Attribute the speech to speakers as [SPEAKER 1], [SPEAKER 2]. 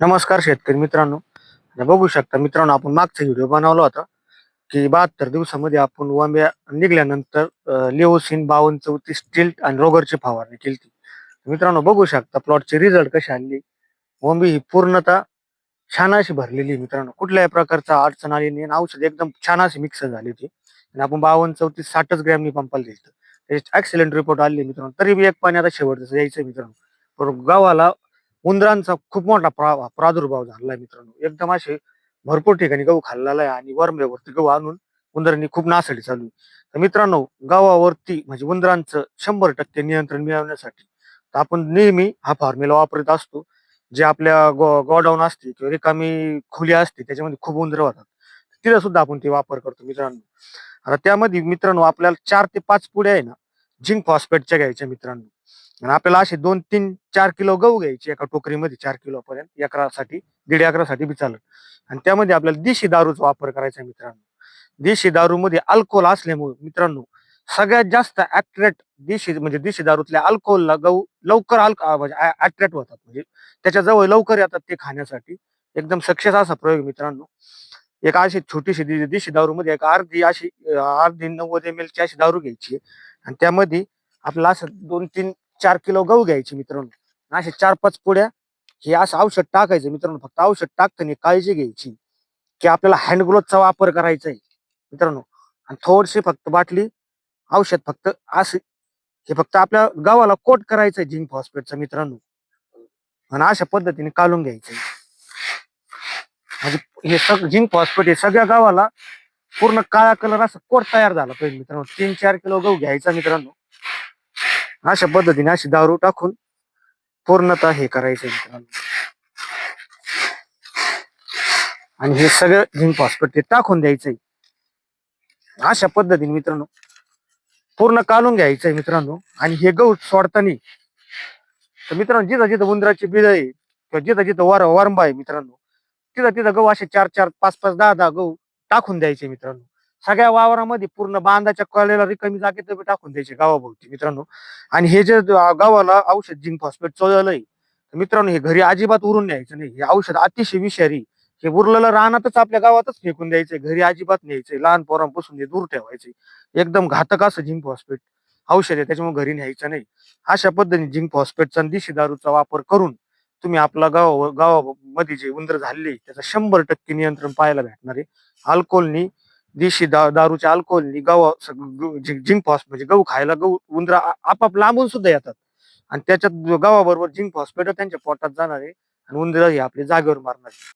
[SPEAKER 1] नमस्कार शेतकरी मित्रांनो. बघू शकता मित्रांनो आपण मागचा व्हिडिओ बनवला होता की बहात्तर दिवसामध्ये आपण वांब्या निघल्यानंतर लिओसिन बावन्न चौतीस टिल्ट आणि रोगरची फवारणी केली मित्रांनो बघू शकता प्लॉटचे रिझल्ट कसे आणले. वंबी ही पूर्णतः छान अशी भरलेली मित्रांनो. कुठल्याही प्रकारचा अडचण आली नाही आणि औषध एकदम छान अशी मिक्स झाली होती. आणि आपण बावन्न चौतीस साठच ग्रॅमनी पंपाला दिलं त्याचे एक्सिलेंट रिपोर्ट आले मित्रांनो. तरी बी एक पाणी आता शेवटचं यायचं मित्रांनो. पण गावाला उंदरांचा खूप मोठा प्रा- प्रादुर्भाव झालाय मित्रांनो. एकदम असे भरपूर ठिकाणी गहू खाल्लेला आहे आणि वरंब्यावरती गहू आणून उंदरांनी खूप नासाडी चालू आहे. तर मित्रांनो गावावरती म्हणजे उंदरांचं शंभर टक्के नियंत्रण मिळवण्यासाठी तर आपण नेहमी हा फॉर्म्युला वापरत असतो. जे आपल्या गो गोडाऊन असते किंवा रिकामी खुली असते त्याच्यामध्ये खूप उंदर होतात. तिथे सुद्धा आपण ते वापर करतो मित्रांनो. आता त्यामध्ये मित्रांनो आपल्याला चार ते पाच पुढे आहे ना झिंक फॉस्फेटच्या घ्यायच्या मित्रांनो. आणि आपल्याला असे दोन तीन चार किलो गहू घ्यायचे एका टोकरीमध्ये चार किलो पर्यंत एकरासाठी दीड एकरासाठी बी चालत. आणि त्यामध्ये आपल्याला देशी दारूचा वापर करायचा मित्रांनो. देशी दारूमध्ये अल्कोहोल असल्यामुळे मित्रांनो सगळ्यात जास्त अट्रॅक्ट देशी म्हणजे देशी दारूतल्या अल्कोहोलला गहू लवकर अल्क म्हणजे अट्रॅक्ट होतात. म्हणजे त्याच्याजवळ लवकर येतात ते खाण्यासाठी. एकदम सक्सेस असा प्रयोग मित्रांनो. एक अशी छोटीशी देशी दारूमध्ये एक अर्धी अशी अर्धी नव्वद एम ची अशी दारू घ्यायची आणि त्यामध्ये आपल्याला असं दोन तीन चार किलो गहू घ्यायचे मित्रांनो. असे चार पाच पुड्या हे असं औषध टाकायचं मित्रांनो. फक्त औषध टाकताना काळजी घ्यायची. की आपल्याला हँड ग्लोव्हचा वापर करायचा आहे. मित्रांनो आणि थोडीशी फक्त बाटली औषध फक्त असं हे फक्त आपल्या गावाला कोट करायचंय जिंक फॉस्फेटचं मित्रांनो. आणि अशा पद्धतीने काढून घ्यायचंय म्हणजे हे सग जिंक फॉस्फेट हे सगळ्या गावाला पूर्ण काळा कलर असं कोट तयार झाला पाहिजे मित्रांनो. तीन चार किलो गहू घ्यायचा मित्रांनो. अशा पद्धतीने अशी दारू टाकून पूर्णतः हे करायचं मित्रांनो. आणि हे सगळं झिंक फॉस्फेट ते टाकून द्यायचंय. अशा पद्धतीने मित्रांनो पूर्ण काढून घ्यायचंय मित्रांनो. आणि हे गहू सोडताना तर मित्रांनो जिथं जिथं उंदराची बिळ आहे किंवा जिथं जिथं वार वारंबा आहे मित्रांनो तिथं तिथं गहू असे चार चार पाच पाच दहा दहा गहू टाकून द्यायचे मित्रांनो. सगळ्या वावरामध्ये पूर्ण बांधाच्या कळलेला रिकामी जागेत टाकून द्यायचे गावाभोवती मित्रांनो. आणि हे जे गावाला औषध जिंक फॉस्फेट चोळलंय. तर मित्रांनो हे घरी अजिबात उरून न्यायचं नाही. हे औषध अतिशय विषारी. हे उरलेलं रानातच आपल्या गावातच फेकून द्यायचंय घरी अजिबात न्यायचंय लहान पोरांपासून हे दूर ठेवायचे. एकदम घातक असं जिंक फॉस्फेट औषध आहे त्याच्यामुळे घरी न्यायचं नाही. अशा पद्धतीने जिंक फॉस्फेटचा देशी दारूचा वापर करून तुम्ही आपला गाव गावामध्ये जे उंदर झाले त्याचं शंभर टक्के नियंत्रण पाहायला भेटणार आहे. अल्कोहोलनी देशी दा दारूच्या अल्कोहोलनी गहू झिंक फॉस्फेट म्हणजे गहू खायला गहू उंदर आपाप लांबून सुद्धा येतात. आणि त्याच्यात गव्हाबरोबर झिंक फॉस्फेट त्यांच्या पोटात जाणार आहे आणि उंदरा हे आपले जागेवर मारणार.